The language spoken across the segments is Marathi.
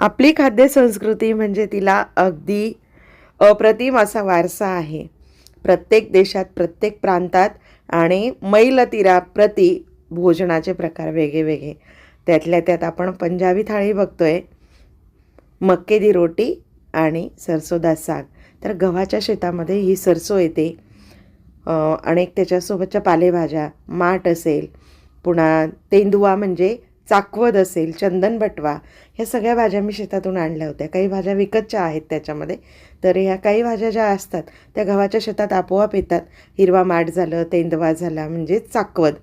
आपली खाद्य संस्कृती म्हणजे तिला अगदी अप्रतिम असा वारसा आहे. प्रत्येक देशात प्रत्येक प्रांतात आणि मैल तीराप्रती भोजनाचे प्रकार वेगळे वेगळे. त्यातल्या त्यात आपण पंजाबी थाळी बघतोय मक्के दी रोटी आणि सरसोदा साग. तर गव्हाच्या शेतामध्ये ही सरसो येते. अनेक त्याच्यासोबतच्या पालेभाज्या माठ असेल पुन्हा तेंदुवा म्हणजे चाकवद असेल चंदन बटवा ह्या सगळ्या भाज्या मी शेतातून आणल्या होत्या. काही भाज्या विकतच्या आहेत त्याच्यामध्ये. तर ह्या काही भाज्या ज्या असतात त्या गव्हाच्या शेतात आपोआप येतात. हिरवा माठ झालं तेंदवा झाला म्हणजे चाकवद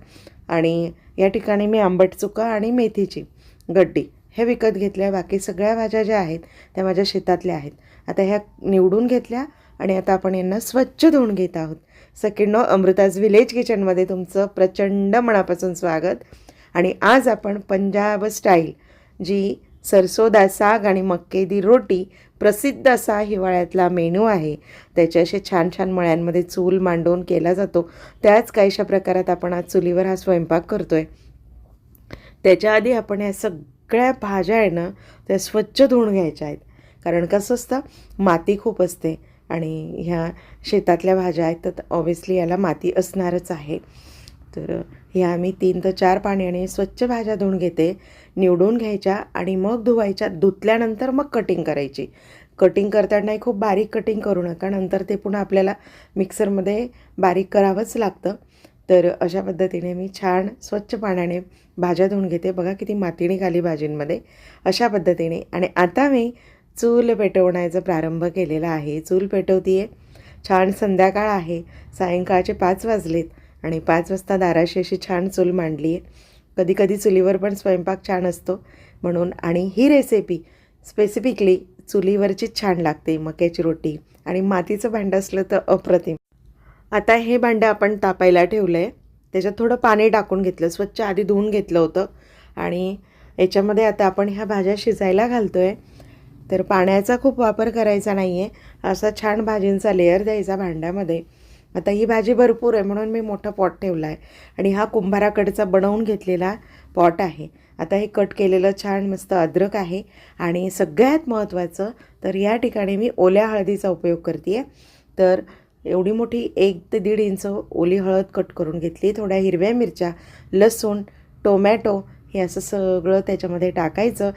आणि या ठिकाणी मी आंबट चुका आणि मेथीची गड्डी हे विकत घेतल्या. बाकी सगळ्या भाज्या ज्या आहेत त्या माझ्या शेतातल्या आहेत. आता ह्या निवडून घेतल्या आणि आता आपण यांना स्वच्छ धुवून घेत आहोत. सेकंड अमृताज विलेज किचनमध्ये तुमचं प्रचंड मनापासून स्वागत. आणि आज आपण पंजाब स्टाईल जी सरसोदा साग आणि मक्के दी रोटी प्रसिद्ध असा हिवाळ्यातला मेनू आहे. त्याचे असे छान छान मळ्यांमध्ये चूल मांडून केला जातो. त्याच काहीशा प्रकारात आपण आज चुलीवर हा स्वयंपाक करतोय. त्याच्या आधी आपण या सगळ्या भाज्या आहे ना त्या स्वच्छ धुवून घ्यायच्या आहेत. कारण कसं असतं माती खूप असते आणि ह्या शेतातल्या भाज्या आहेत तर ऑब्व्हियसली याला माती असणारच आहे. तर ह्या आम्ही तीन ते चार पाण्याने स्वच्छ भाज्या धुवून घेते निवडून घ्यायच्या आणि मग धुवायच्या. धुतल्यानंतर मग कटिंग करायची. कटिंग करतानाही खूप बारीक कटिंग करू नका नंतर ते पुन्हा आपल्याला मिक्सरमध्ये बारीक करावंच लागतं. तर अशा पद्धतीने मी छान स्वच्छ पाण्याने भाज्या धुवून घेते. बघा किती माती निघाली भाजींमध्ये. अशा पद्धतीने. आणि आता मी चूल पेटवण्याचा प्रारंभ केलेला आहे. चूल पेटवते आहे छान संध्याकाळ आहे. सायंकाळचे पाच वाजलेत. आणि पाच वाजता दाराशी अशी छान चूल मांडली. आहे कधी कधी चुलीवर पण स्वयंपाक छान असतो. म्हणून आणि ही रेसिपी स्पेसिफिकली चुलीवरचीच छान लागते मक्याची रोटी. आणि मातीचं भांडं असलं तर अप्रतिम. आता हे भांडं आपण तापायला ठेवलं आहे त्याच्यात थोडं पाणी टाकून घेतलं. स्वच्छ आधी धुवून घेतलं होतं. आणि याच्यामध्ये आता आपण ह्या भाज्या शिजायला घालतो आहे तर पाण्याचा खूप वापर करायचा नाही आहे असा छान भाजींचा लेअर द्यायचा भांड्यामध्ये. आता ही भाजी भरपूर आहे म्हणून मी मोठा पॉट ठेवला आहे आणि हा कुंभाराकडचा बनवून घेतलेला पॉट आहे. आता हे कट केलेलं छान मस्त अद्रक आहे. आणि सगळ्यात महत्त्वाचं तर या ठिकाणी मी ओल्या हळदीचा उपयोग करते आहे तर एवढी मोठी एक ते दीड इंच ओली हळद कट करून घेतली. थोड्या हिरव्या मिरच्या लसूण टोमॅटो हे असं सगळं त्याच्यामध्ये टाकायचं.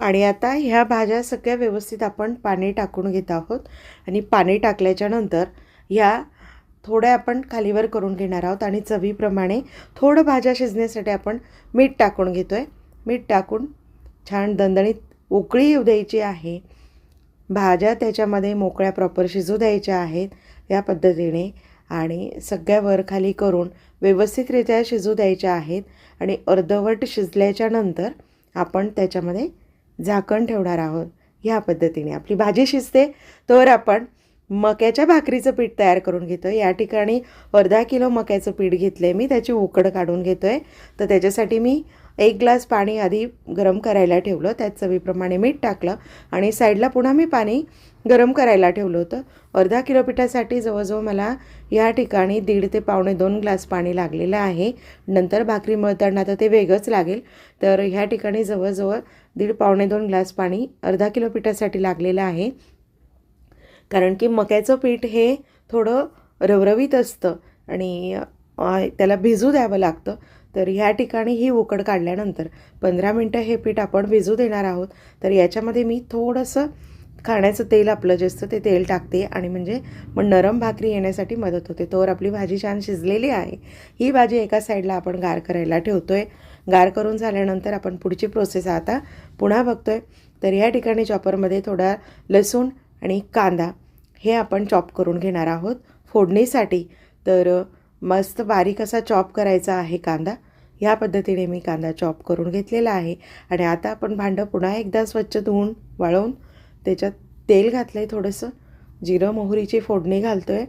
आणि आता ह्या भाज्या सगळ्या व्यवस्थित आपण पाणी टाकून घेत आहोत. आणि पाणी टाकल्याच्या नंतर ह्या थोड्या आपण खालीवर करून घेणार आहोत आणि चवीप्रमाणे थोडं भाज्या शिजण्यासाठी आपण मीठ टाकून घेतो आहे मीठ टाकून छान दणदणीत उकळी येऊ द्यायची आहे. भाज्या त्याच्यामध्ये मोकळ्या प्रॉपर शिजू द्यायच्या आहेत या पद्धतीने आणि सगळ्या वर खाली करून व्यवस्थितरित्या शिजू द्यायच्या आहेत आणि अर्धवट शिजल्याच्या नंतर आपण त्याच्यामध्ये झाकण ठेवणार आहोत. ह्या पद्धतीने आपली भाजी शिजते. तर आपण मक्याच्या भाकरीचं पीठ तयार करून घेतो आहे या ठिकाणी अर्धा किलो मक्याचं पीठ घेतलं आहे मी. त्याची उकड काढून घेतो आहे तर त्याच्यासाठी मी एक ग्लास पाणी आधी गरम करायला ठेवलं. त्यात चवीप्रमाणे मीठ टाकलं आणि साईडला पुन्हा मी पाणी गरम करायला ठेवलं होतं. अर्धा किलो पिठासाठी जवळजवळ मला या ठिकाणी दीड ते पावणे दोन ग्लास पाणी लागलेलं आहे. नंतर भाकरी मळताना तर ते वेगळंच लागेल. तर ह्या ठिकाणी जवळजवळ दीड पावणे दोन ग्लास पाणी अर्धा किलो पिठासाठी लागलेलं आहे. कारण की मक्याचं पीठ हे थोडं रवरवीत असतं आणि त्याला भिजू द्यावं लागतं. तर ह्या ठिकाणी ही उकड काढल्यानंतर पंधरा मिनटं हे पीठ आपण भिजू देणार आहोत. तर याच्यामध्ये मी थोडंसं खाण्याचं तेल आपलं जे असतं ते तेल टाकते आणि म्हणजे मग नरम भाकरी येण्यासाठी मदत होते. तोवर आपली भाजी छान शिजलेली आहे. ही भाजी एका साईडला आपण गार करायला ठेवतो आहे गार करून झाल्यानंतर आपण पुढची प्रोसेस आता पुन्हा बघतो आहे तर ह्या ठिकाणी चॉपरमध्ये थोडा लसूण आणि कांदा हे आपण चॉप करून घेणार आहोत फोडणीसाठी. तर मस्त बारीक असा चॉप करायचा आहे कांदा. ह्या पद्धतीने मी कांदा चॉप करून घेतलेला आहे. आणि आता आपण भांडं पुन्हा एकदा स्वच्छ धुवून वाळवून त्याच्यात तेल घातलं आहे थोडंसं. जिरं मोहरीची फोडणी घालतो आहे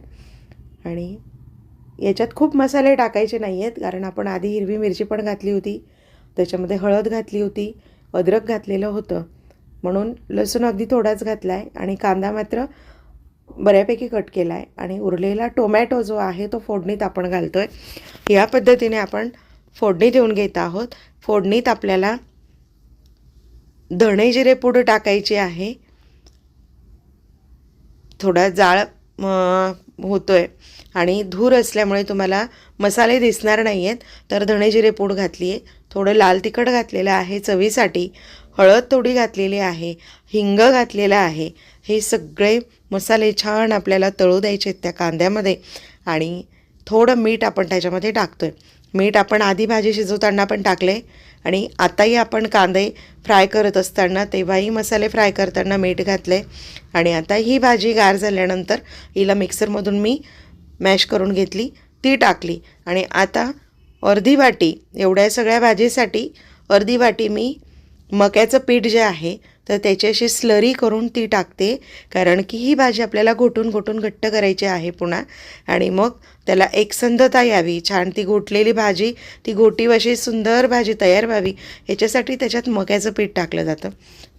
आणि याच्यात खूप मसाले टाकायचे नाही आहेत कारण आपण आधी हिरवी मिरची पण घातली होती. त्याच्यामध्ये हळद घातली होती. अद्रक घातलेलं होतं. म्हणून लसूण अगदी थोडाच घातला आहे आणि कांदा मात्र बऱ्यापैकी कट केला आहे आणि उरलेला टोमॅटो जो आहे तो फोडणीत आपण घालतो आहे या पद्धतीने आपण फोडणी देऊन घेत आहोत. फोडणीत आपल्याला धणे जिरे पूड टाकायची आहे. थोडा जाळ होतो आहे आणि धूर असल्यामुळे तुम्हाला मसाले दिसणार नाही आहेत तर धणे जिरे पूड घातली आहे थोडं लाल तिखट घातलेलं आहे चवीसाठी. हळद थोडी घातलेली आहे. हिंग घातलेलं आहे. हे सगळे मसाले छान आपल्याला तळू द्यायचे आहेत त्या कांद्यामध्ये. आणि थोडं मीठ आपण त्याच्यामध्ये टाकतो आहे मीठ आपण आधी भाजी शिजवताना पण टाकले आणि आताही आपण कांदे फ्राय करत असताना तेव्हाही मसाले फ्राय करताना मीठ घातले आणि आता ही भाजी गार झाल्यानंतर हिला मिक्सरमधून मी मॅश करून घेतली ती टाकली. आणि आता अर्धी वाटी एवढ्या सगळ्या भाजीसाठी अर्धी वाटी मी मक्याचं पीठ जे आहे तर त्याची अशी स्लरी करून ती टाकते कारण की ही भाजी आपल्याला घोटून घोटून घट्ट करायची आहे पुन्हा. आणि मग त्याला एकसंधता यावी छान ती घोटलेली भाजी ती घोटीवशी सुंदर भाजी तयार व्हावी ह्याच्यासाठी त्याच्यात मक्याचं पीठ टाकलं जातं.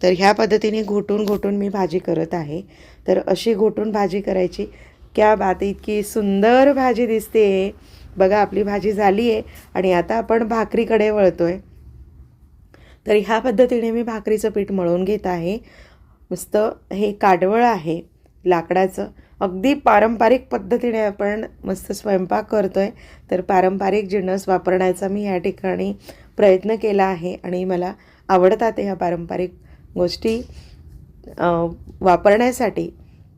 तर ह्या पद्धतीने घोटून घोटून मी भाजी करत आहे. तर अशी घोटून भाजी करायची. क्या बात इतकी सुंदर भाजी दिसते बघा आपली भाजी झाली आहे आणि आता आपण भाकरीकडे वळतो आहे तर ह्या पद्धतीने मी भाकरीचं पीठ मळून घेत आहे. मस्त हे काडवळ आहे लाकडाचं. अगदी पारंपरिक पद्धतीने आपण मस्त स्वयंपाक करतो आहे तर पारंपरिक जिन्नस वापरण्याचा मी या ठिकाणी प्रयत्न केला आहे आणि मला आवडतात ह्या पारंपरिक गोष्टी वापरण्यासाठी.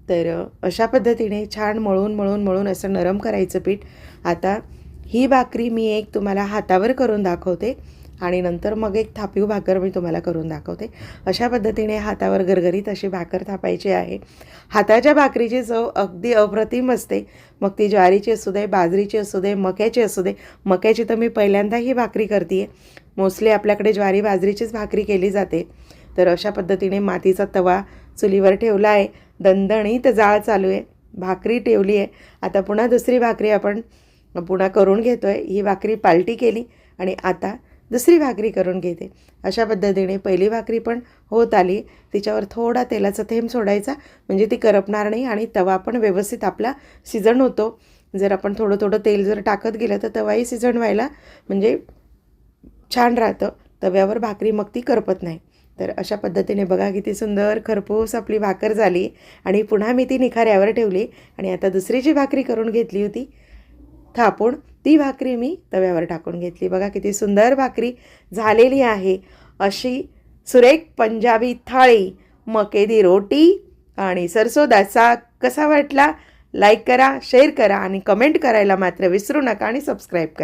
तर अशा पद्धतीने छान मळून मळून मळून असं नरम करायचं पीठ. आता ही भाकरी मी एक तुम्हाला हातावर करून दाखवते. आणि नंतर मग एक थापीव भाकर मी तुम्हाला करून दाखवते. अशा पद्धतीने हातावर गरगरीत अशी भाकर थापायची आहे. हाताच्या भाकरीची चव अगदी अप्रतिम असते. मग ती ज्वारीची असू दे बाजरीची असू दे मक्याची असू दे मक्याची तर मी पहिल्यांदा ही भाकरी करते आहे मोस्टली आपल्याकडे ज्वारी बाजरीचीच भाकरी केली जाते. तर अशा पद्धतीने मातीचा तवा चुलीवर ठेवला आहे. दणदणीत जाळ चालू आहे. भाकरी ठेवली आहे आता पुन्हा दुसरी भाकरी आपण पुन्हा करून घेतो आहे ही भाकरी पालटी केली आणि आता दुसरी भाकरी करून घेते. अशा पद्धतीने पहिली भाकरी पण होत आली. तिच्यावर थोडा तेलाचा थेंब सोडायचा. म्हणजे ती करपणार नाही आणि तवा पण व्यवस्थित आपला सिजन होतो. जर आपण थोडं थोडं तेल जर टाकत गेलं तर तवाही सिजन व्हायला म्हणजे छान राहतं. तव्यावर भाकरी मग ती करपत नाही. तर अशा पद्धतीने बघा किती सुंदर खरपूस आपली भाकर झाली. आणि पुन्हा मी ती निखाऱ्यावर ठेवली. आणि आता दुसरी जी भाकरी करून घेतली होती. थापून ती भाकरी मी तव्यावर टाकून घेतली. बघा किती सुंदर भाकरी झालेली आहे. अशी सुरेख पंजाबी थाळी मकेदी रोटी आणि सरसोदा साग कसा वाटला? लाईक करा शेअर करा आणि कमेंट करायला मात्र विसरू नका आणि सबस्क्राईब करा.